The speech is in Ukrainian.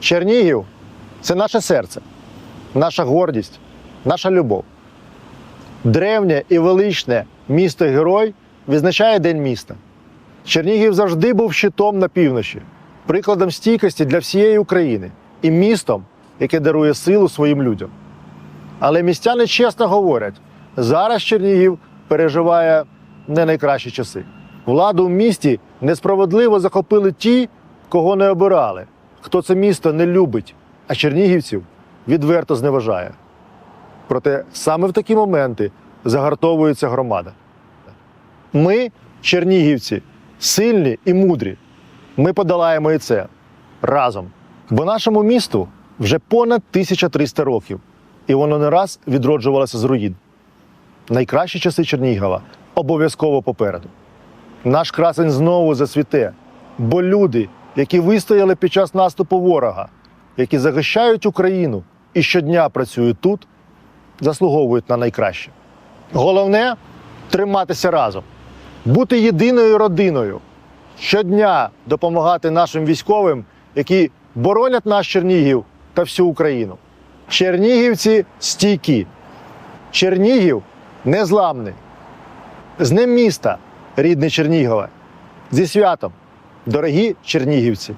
Чернігів це наше серце, наша гордість, наша любов. Древнє і величне місто герой відзначає День міста. Чернігів завжди був щитом на півночі, прикладом стійкості для всієї України і містом, яке дарує силу своїм людям. Але містяни чесно говорять, зараз Чернігів переживає не найкращі часи. Владу в місті несправедливо захопили ті, кого не обирали, хто це місто не любить, а чернігівців відверто зневажає. Проте саме в такі моменти загартовується громада. Ми, чернігівці, сильні і мудрі. Ми подолаємо і це разом. Бо нашому місту вже понад 1300 років, і воно не раз відроджувалося з руїн. Найкращі часи Чернігова обов'язково попереду. Наш красень знову засвіте, бо люди, які вистояли під час наступу ворога, які захищають Україну і щодня працюють тут, заслуговують на найкраще. Головне триматися разом, бути єдиною родиною, щодня допомагати нашим військовим, які боронять наш Чернігів та всю Україну. Чернігівці стійкі. Чернігів незламний. З ним міста, рідне Чернігове. Зі святом, дорогі чернігівці.